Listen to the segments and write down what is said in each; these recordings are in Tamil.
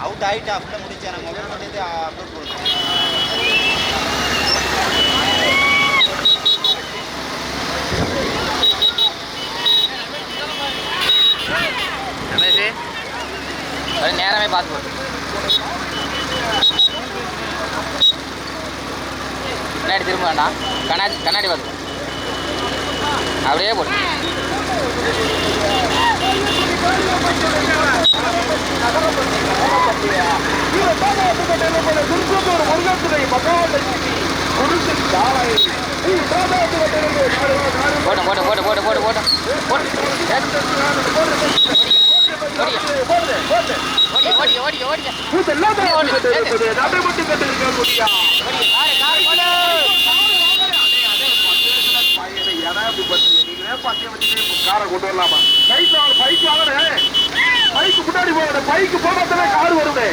அவுட் ஆகிட்டு அப்படியே முடிச்சேன் நான் மொபைல் பண்ணிட்டு அப்லோட் பண்ணுறேன் அது நேரமே பார்த்து கண்ணாடி திரும்ப வேண்டாம். கண்ணாடி கண்ணாடி பார்த்து அப்படியே போடு திருச்செந்தூர் முருகத்துறை மகாலட்சுமி குருசு சாலை ஓடி நடைபெற்று கட்டிருக்கக்கூடிய காரு காரு போடு காரை கொண்டு வரலாமா பைக் வாங்க பைக் வாங்கினே பைக்கு முன்னாடி போகணும் பைக்கு போனதானே கார் வருமே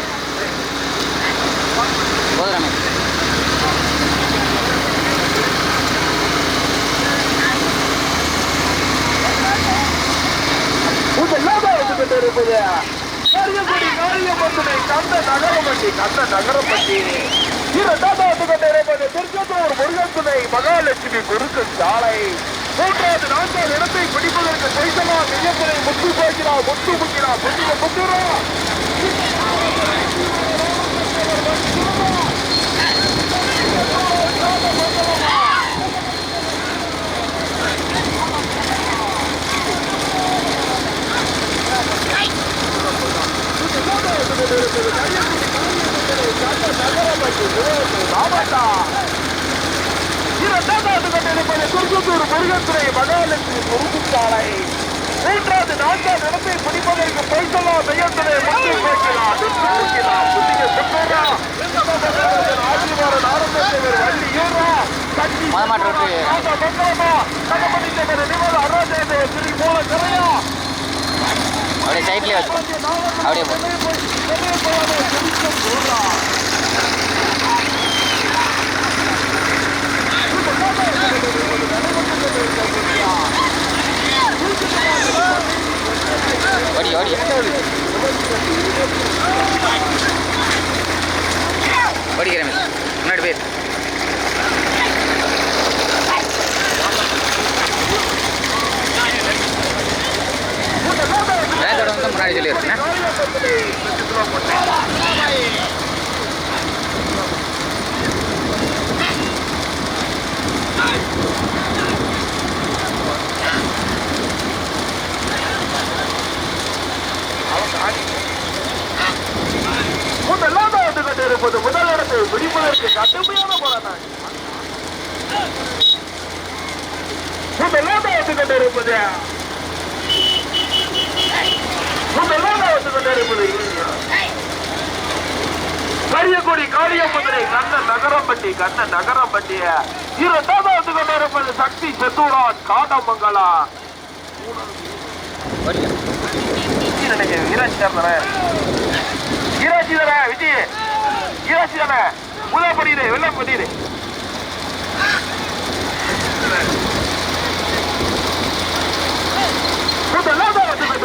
இரண்டாவது கொண்டிருப்பது திருச்செந்தூர் முருகத்துணை மகாலட்சுமி குறுக்கு சாலை. மூன்றாவது நான்காவது இடத்தை பிடிப்பதற்கு பொய்சலா மிகப்பெரிய முத்து போகிறா முத்து முக்கிறா முத்து முத்துறா அப்படியே சைட்லேயே வச்சு அப்படியே போ ஓடி ஓடி. ஓடிக்கிற மிஸ். முன்னாடி பேர் வேதோட வந்து முன்னாடி சொல்லிடுறேன் முதலாவது முதல் இடத்தை பிடிப்பதற்கு கடுமையான போராட்டம். முதலாவது கொண்டிருப்பது. முதலாவது கொண்டிருப்பது கரியக்குடி காளியம்பதிரை கண்ண நகரம்பட்டி கண்ண நகரம்பட்டிய. இரண்டாவது கொண்டிருப்பது சக்தி செத்தூரான் காடமங்கலா. ஓடிக்க ஈராட்சி தானே ஈராட்சி தானே விஜய் தானே முதல் பண்ணிடு வெள்ளம் பண்ணிடு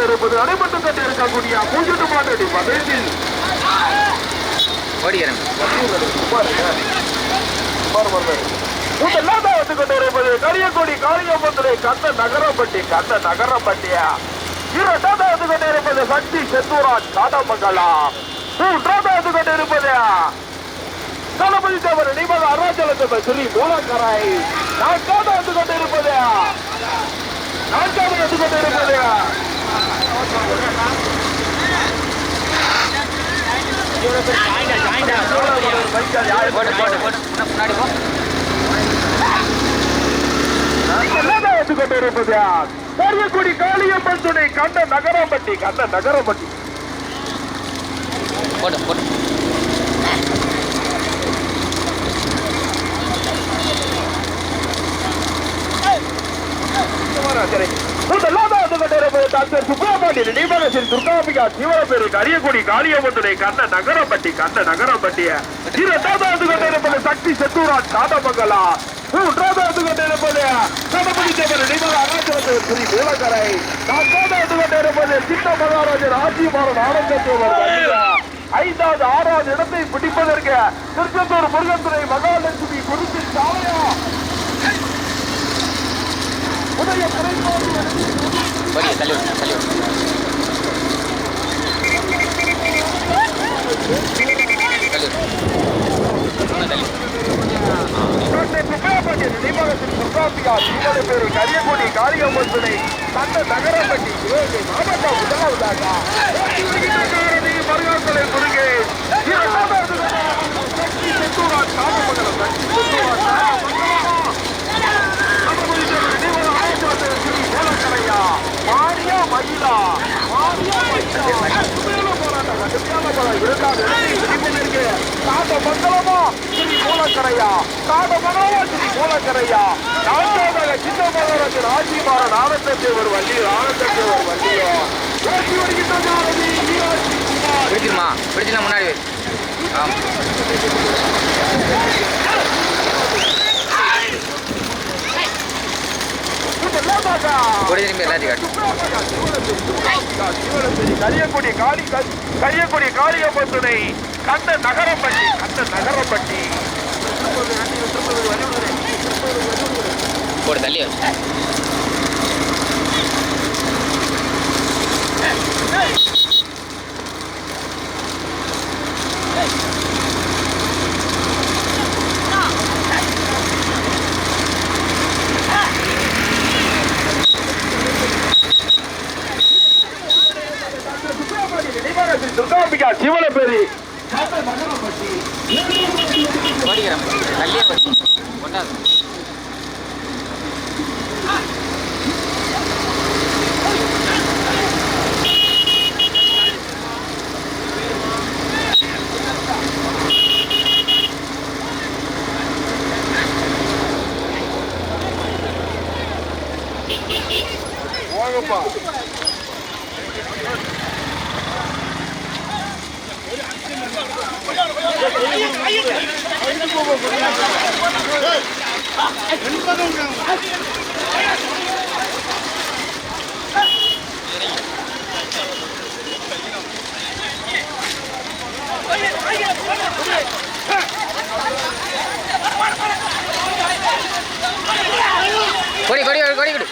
இருப்பது அடைபட்டு கட்டி இருக்கக்கூடிய மூன்று மாட்டடி பதில் ஓடிக்கிற முதலாவது கொண்டிருப்பது கரியக்குடி காளியம்பந்திரை கந்த நகரப்பட்டி கந்த நகரப்பட்டியா? இரண்டாவது கொண்டிருப்பது சக்தி செந்தூரான் காடமங்கலா மூன்றாவது கொண்டிருப்பது தளபதி தேவர் நிபத அருணாச்சலத்தை சொல்லி மூலக்கராய் நான்காவது கொண்டிருப்பது நான்காவது கொண்டிருப்பது போட்டு போட்டு போட்டு முன்னாடி போ எல்லாவது கொண்டிருப்பது கரியக்குடி காளியம்மன் துணை கண்ட நகரம்பட்டி கண்ட நகரம்பட்டி. போட்டு போட்டு முதலாவது கொண்டிருப்பது கண்ண நகரம்பட்டி கண்ண நகரம்பட்டிய இரண்டாவது கொண்டிருப்பது சக்தி செத்தூரான் சாதமங்கலா மூன்றாவது கொண்டிருப்பது கணபதி தேவர் நிமல அருணாச்சலத்தேவர் ஸ்ரீ மூலக்கரை நான்காவது கொண்டிருப்பது சின்ன மகாராஜர் ஆட்சிமாறன் ஆனந்த தேவர் ஐந்தாவது ஆறாவது இடத்தை பிடிப்பதற்கு திருச்செந்தூர் முருகத்துறை மகாலட்சுமி குறிச்சி சாலையா? உதய. கரியக்குடி காரியமொன்றினை தந்த நகரப்பட்டி மாவட்டம் முதலாவதாக மருகாக்களை குறுகே இரண்டாவது சக்தி மாரியா மயிலா மாரியா மயிலா கடுமையான போராட்டம் கடுமையான ஸ்ரீ மூலக்கரையா நான்காவதாக சின்ன மகராஜன் ஆட்சிமாறன் ஆனந்தத்தேவர் வள்ளியோ ஆனந்தத்தேவர் வள்ளியோ ஓட்டி வருகின்ற பிடிச்சிருமா பிடிச்சினா முன்னாடி முதலாவதாக கொடி திரும்பி எல்லாத்தையும் காட்டு. கரியக்குடி காளி கரியக்குடி காளியம்மனை கண்ட நகரப்பட்டி கண்ட நகரப்பட்டி. போடு தள்ளி வை துர்காம்பிகா சிவலப்பேரி ஓடிக்கிறேன் தள்ளியே போகப்பா கொடி கொடி கொடி கொடி.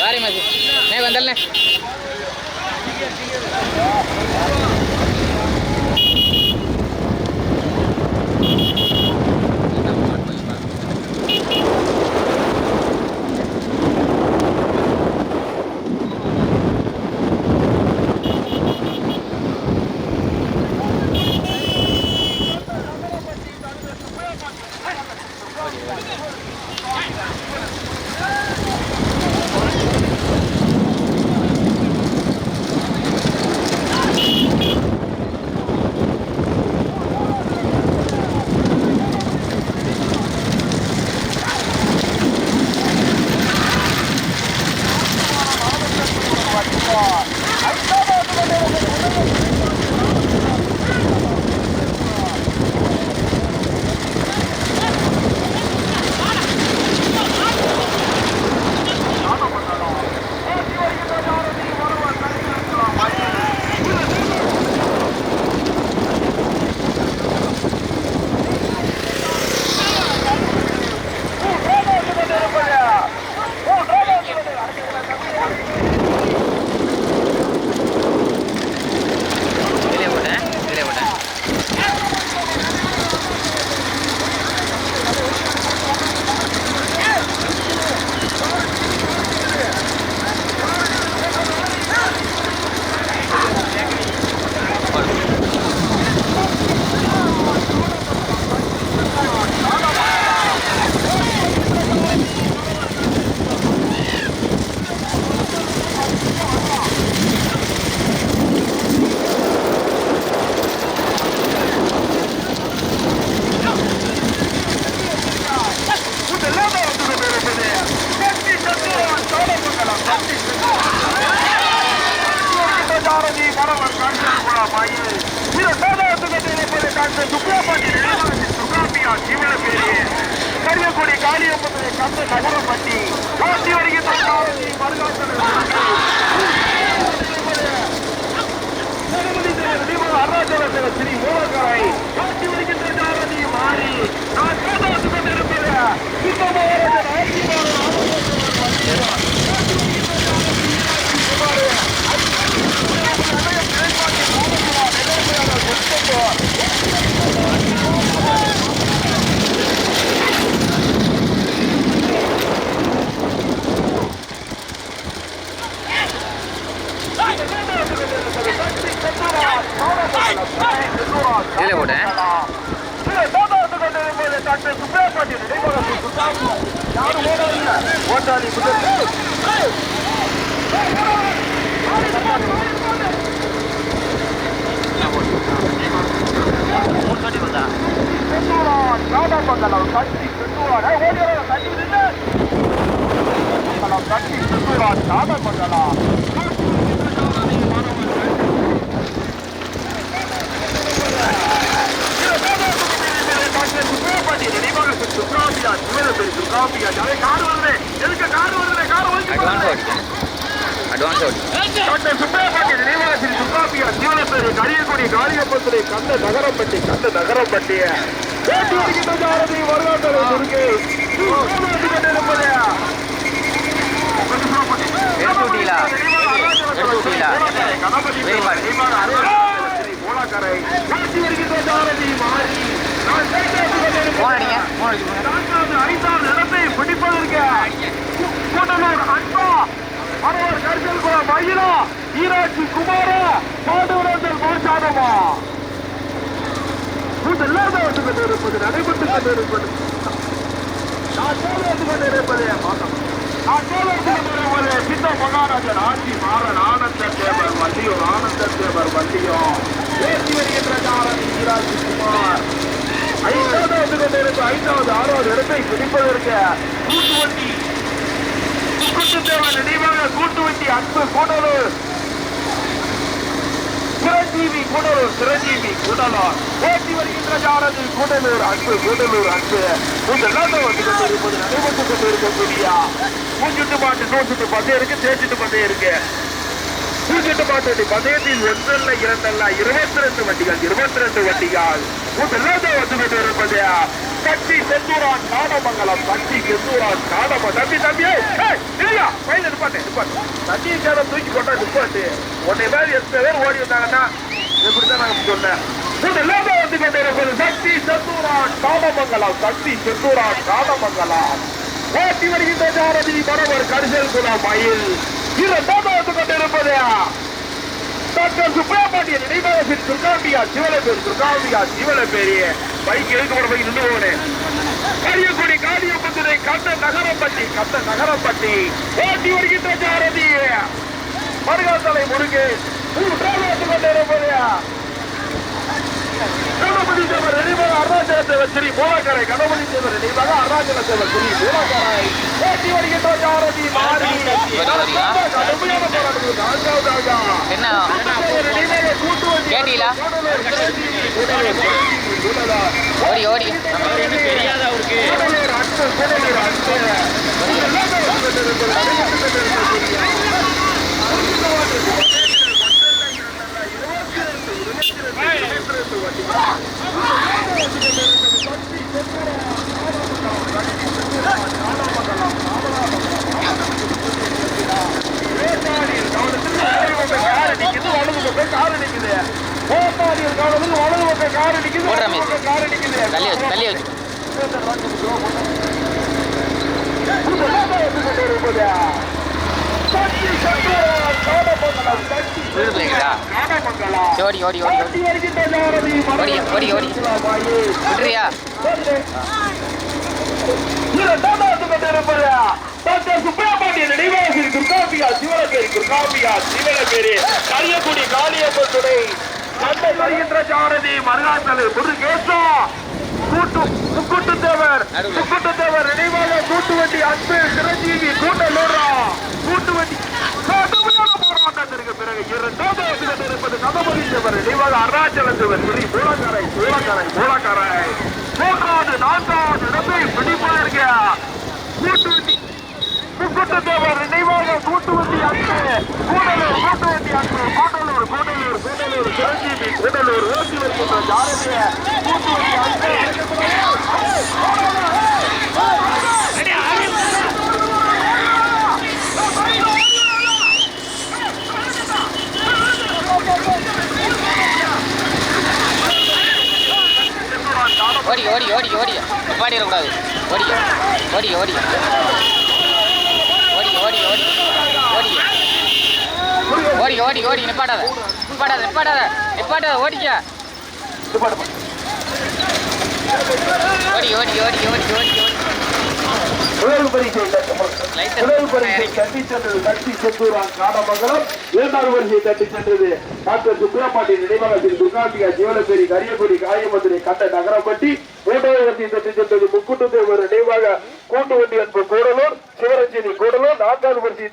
ಬಾರಿ ಮಜಿ ನೀವು ಬಂದಲ್ನೇ கரியக்குடி காளியம்மனை கந்த பற்றி காட்டி வருகின்ற சாரதி அருணாச்சல ஸ்ரீ மூலக்கரை காட்டி வருகின்ற சாரதி மாறி நான் கேட்டாத்து கொண்டிருப்பது சுத்தமாக இதில் கட்சி செந்தூரான் ஓடியாரம் கட்சி நின்று கட்சி செந்தூரான் காடாமங்கலம் அட்வான்ஸ் ஓடிட்டேன் அட்வான்ஸ் ஓடி காளியப்பத்துறை கந்த நகரப்பட்டி கந்த நகரப்பட்டி ஓட்டி வருகின்ற சாரதி வருகாட்டலை நான்காவது ஐந்தாவது இடத்தை பிடிப்பதற்கு கூட்டலூர் அன்பா மரவர் கரிசல் குளம் மயிலா ஈராட்சி குமார பாடுவரங்கள் மோசானமா இல்லாத வந்து கொண்டிருப்பது நடைபெற்றுக் கொண்டிருப்பது. நான் போல வந்து கொண்டிருப்பது நான் போல வந்து கொண்டிருப்பது சித்த மகாராஜர் ஆட்சி மாறன் ஆனந்த தேவர் வள்ளியூர் ஆனந்த தேவர் வள்ளியும் பேசி வருகின்ற காரணி ஈராட்சி குமார். ஐந்தாவது வந்து கொண்டிருக்க ஐந்தாவது ஆறாவது இடத்தை பிடிப்பதற்கு கூட்டு வண்டி கூட்டுத்தேவன் நினைவாக கூட்டு வண்டி அன்பு கூடலூர். சிரஞ்சீவி கூடலூர் சிரஞ்சீவி கூடலூர். ஓட்டி வருகின்ற ஜாரதி கூடலூர் அன்பு கூடலூர் அன்பு. இதெல்லாம் வந்து கொண்டிருப்பது நடைபெற்றுக் கொண்டிருக்கக்கூடிய பூஞ்சுட்டு பாட்டு நூற்றுட்டு பந்தயம் இருக்கு தேய்ச்சிட்டு பந்தயம் இருக்கு. பூஜ்ஜிட்டு பாட்டு பந்தயத்தில் ஒன்றல்ல இரண்டல்ல இருபத்தி ரெண்டு வண்டிகள் இருபத்தி ரெண்டு வண்டிகள். இதெல்லாம் வந்து கொண்டு இருப்பது செந்தூரான் காடமங்கலம் கட்சி செந்தூரான் காடம தம்பி தம்பியே இல்லையா பையில நிப்பாட்டு நிப்பாட்டு. தண்ணி சேரம் தூக்கி போட்டா நிப்பாட்டு. உன்னை மாதிரி எத்தனை பேர் ஓடி வந்தாங்கன்னா எப்படிதான் நாங்க சொன்னேன். எல்லாமே வந்து கொண்டிருக்கிறது இருப்பது சக்தி செந்தூரான் காடமங்கலம் சக்தி செந்தூரான் காடமங்கலம். ஓட்டி வருகின்ற ஜாரதி மரவர் கரிசல் குலம் மயில். இரண்டாவது வந்து கொண்டிருப்பது டாக்டர் சுப்பிரமணிய நினைவகத்தின் துர்காம்பியா சிவலபேர் துர்காம்பியா சிவலபேரியே பைக் எடுக்கப்பட போய் நின்று போனேன் கரியக்குடி காளியப்பத்துறை கந்த நகரப்பட்டி கந்த நகரப்பட்டி. ஓட்டி வருகின்ற ஜாரதி மருகாத்தலை முருகு மூன்றாவது வந்து கணபதி தேவர் நினைவாக அருணாச்சல தேவர் ஸ்ரீ மூலக்கரை கணபதி தேவர் நினைவாக அருணாச்சல தேவர் ஸ்ரீ மூலக்கரை ஓட்டி வருகின்ற மாறி? கடுமையான நான்காவதாக என்ன கேட்டீங்களா? ஓடி ஓடி தெரியாத அவருக்கு போடுறா மிஸ். தள்ளி வச்சு தள்ளி வச்சு உள்ள போய்க்கிறா ஓடி ஓடி ஓடி ஓடி. ஓடி ஓடி ஓடி. விட்டுறியா கரியக்குடி காளியம்மன் துணை சண்டை வருகின்ற ஜாரதி மருகாத்தலை முருகேசா கூட்டு தேவர் முக்குட்டு தேவர் நினைவாக கூட்டு வண்டி அன்பு சிரஞ்சீவி கூட்டலூரா. கூட்டு இரண்டாவது இடத்தில் இருப்பது கதமதி சிவர் இவர் அருணாச்சல சிவர் ஸ்ரீ மூலக்கரை மூலக்கரை மூலக்கரை மூன்றாவது நான்காவது இடத்தை பிடிப்பாருங்க கூட்டுவண்டி முக்குட்டத்தேவர் நினைவாக கூட்டுவண்டி கூடலூர் கூட்டுவண்டி அன்று கூடலூர் கூடலூர் கூடலூர் சிரஞ்சீவி கூடலூர் ஓசி வருகின்ற ஜாரதிய கூட்டுவண்டி ஓடி ஓடி ஓடி ஓடி நிப்பாட்டிடக்கூடாது ஓடி ஓடி ஓடி ஓடி ஓடி ஓடி ஓடி ஓடி ஓடி ஓடி நிப்பாட்டாத நிப்பாட்டாத நிப்பாட்டாத நிப்பாட்டாத ஓடிக்க ஓடி ஓடி ஓடி ஓடி ஓடி ஓடி முதல் பரிசை முதல் பரிசை தட்டி சென்றது தட்டி செந்தூரான் காடமங்கலம் இரண்டாவது தட்டி சென்றது டாக்டர் நினைவாக திரு துர்காம்பிகா ஜீவனபேரி கரியபுரி காயமதுரை கட்ட நகரப்பட்டி மூன்றாவது இடத்தை தட்டி சென்றது முக்குட்டு தேவர் நினைவாக கூட்டு வண்டி அன்பு கூடலூர் சிவரஞ்சனி கூடலூர். நான்காவது பரிசை